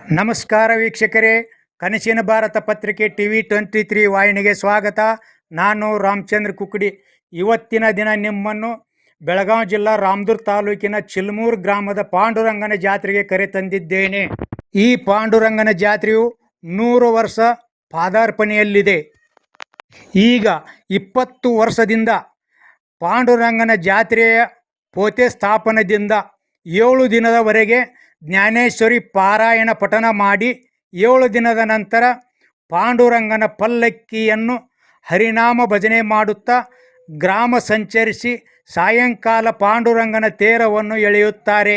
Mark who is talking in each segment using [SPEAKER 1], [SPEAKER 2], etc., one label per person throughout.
[SPEAKER 1] ನಮಸ್ಕಾರ ವೀಕ್ಷಕರೇ. ಕನಸಿನ ಭಾರತ ಪತ್ರಿಕೆ ಟಿ ವಿ ಟ್ವೆಂಟಿ ತ್ರೀ ವಾಹಿನಿಗೆ ಸ್ವಾಗತ. ನಾನು ರಾಮಚಂದ್ರ ಕುಕ್ಕಡಿ. ಇವತ್ತಿನ ದಿನ ನಿಮ್ಮನ್ನು ಬೆಳಗಾವಿ ಜಿಲ್ಲಾ ರಾಮದುರ್ ತಾಲೂಕಿನ ಚಿಲ್ಮೂರು ಗ್ರಾಮದ ಪಾಂಡುರಂಗನ ಜಾತ್ರೆಗೆ ಕರೆತಂದಿದ್ದೇನೆ ಈ ಪಾಂಡುರಂಗನ ಜಾತ್ರೆಯು ನೂರು ವರ್ಷ ಪಾದಾರ್ಪಣೆಯಲ್ಲಿದೆ. ಈಗ ಇಪ್ಪತ್ತು ವರ್ಷದಿಂದ ಪಾಂಡುರಂಗನ ಜಾತ್ರೆಯ ಪೋತೆ ಸ್ಥಾಪನದಿಂದ ಏಳು ದಿನದವರೆಗೆ ಜ್ಞಾನೇಶ್ವರಿ ಪಾರಾಯಣ ಪಠನ ಮಾಡಿ ಏಳು ದಿನದ ನಂತರ ಪಾಂಡುರಂಗನ ಪಲ್ಲಕ್ಕಿಯನ್ನು ಹರಿನಾಮ ಭಜನೆ ಮಾಡುತ್ತಾ ಗ್ರಾಮ ಸಂಚರಿಸಿ ಸಾಯಂಕಾಲ ಪಾಂಡುರಂಗನ ತೇರವನ್ನು ಎಳೆಯುತ್ತಾರೆ.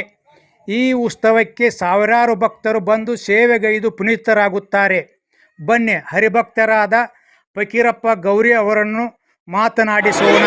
[SPEAKER 1] ಈ ಉತ್ಸವಕ್ಕೆ ಸಾವಿರಾರು ಭಕ್ತರು ಬಂದು ಸೇವೆಗೈದು ಪುನೀತರಾಗುತ್ತಾರೆ. ಬನ್ನಿ, ಹರಿಭಕ್ತರಾದ ಫಕೀರಪ್ಪ ಗೌರಿ ಅವರನ್ನು ಮಾತನಾಡಿಸೋಣ.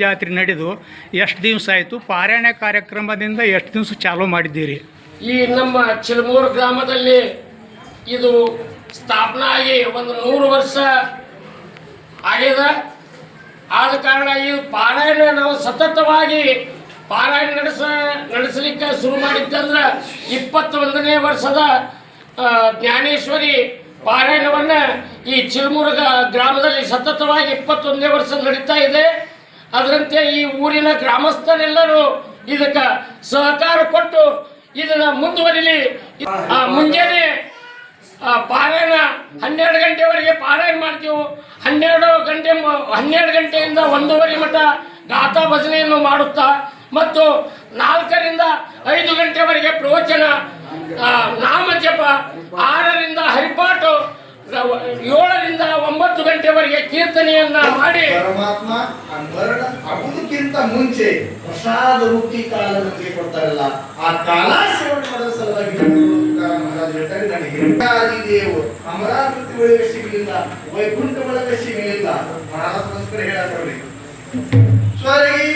[SPEAKER 1] ಜಾತ್ರೆ ನಡೆದು ಎಷ್ಟು ದಿವಸ ಆಯಿತು? ಪಾರಾಯಣ ಕಾರ್ಯಕ್ರಮದಿಂದ ಎಷ್ಟು ದಿವಸ ಚಾಲೂ ಮಾಡಿದ್ದೀರಿ?
[SPEAKER 2] ಈ ನಮ್ಮ ಚಿಲಮೂರು ಗ್ರಾಮದಲ್ಲಿ ಇದು ಸ್ಥಾಪನಾ ಆಗಿ ಒಂದು ನೂರು ವರ್ಷ ಆಗಿದೆ. ಆದ ಕಾರಣ ಈ ಪಾರಾಯಣ ನಾವು ಸತತವಾಗಿ ಪಾರಾಯಣ ನಡೆಸ, ನಡೆಸಲಿಕ್ಕೆ ಶುರು ಮಾಡಿದ್ದಂದ್ರೆ ಇಪ್ಪತ್ತೊಂದನೇ ವರ್ಷದ ಜ್ಞಾನೇಶ್ವರಿ ಪಾರಾಯಣವನ್ನು ಈ ಚಿಲ್ಮುರುಗ ಗ್ರಾಮದಲ್ಲಿ ಸತತವಾಗಿ ಇಪ್ಪತ್ತೊಂದನೇ ವರ್ಷ ನಡೀತಾ ಇದೆ. ಅದರಂತೆ ಈ ಊರಿನ ಗ್ರಾಮಸ್ಥರೆಲ್ಲರೂ ಇದಕ್ಕೆ ಸಹಕಾರ ಕೊಟ್ಟು ಇದನ್ನ ಮುಂದುವರಿಲಿ. ಮುಂಜಾನೆ ಪಾರಾಯಣ ಹನ್ನೆರಡು ಗಂಟೆವರೆಗೆ ಪಾರಾಯಣ ಮಾಡ್ತೀವಿ. ಹನ್ನೆರಡು ಗಂಟೆ ಹನ್ನೆರಡು ಗಂಟೆಯಿಂದ ಒಂದೂವರೆ ಮಠ ಗಾಥಾ ಭಜನೆಯನ್ನು ಮಾಡುತ್ತಾ ಮತ್ತು ನಾಲ್ಕರಿಂದ ಐದು ಗಂಟೆವರೆಗೆ ಪ್ರವಚನ ನಾಮಜಪ ನಾಮ ಜಪ, ಆರರಿಂದ ಹರಿಪಾಠ ಏಳರಿಂದ ಒಂಬತ್ತು ಗಂಟೆವರೆಗೆ ಕೀರ್ತನೆಯನ್ನ ಮಾಡಿ
[SPEAKER 3] ಪರಮಾತ್ಮ ಆ ಮರಣ ಆಗುವುದಕ್ಕಿಂತ ಮುಂಚೆ ಪ್ರಸಾದ ರೂಪಿ ಕಾಲ ನಮಗೆ ಕೊಡ್ತಾರಲ್ಲ, ಆ ಕಾಲ ಸೇವನೆ ಮಾಡೋ ಸಲುವಾಗಿ ಮಹಾರಾಜ್ ಹೇಳ್ತಾರೆ, ನನಗೆ ಹಿಂಗಾದಿದೇವು ಅಮರಾವತಿ ಒಳಗೆ ಸಿಗಲಿಲ್ಲ, ವೈಕುಂಠ ಒಳಗೆ ಸಿಗಲಿಲ್ಲ. ಮಹಾರಾಜ ಹೇಳತ್ತವ್ರಿ ಸ್ವರ್ಗೀಚೆ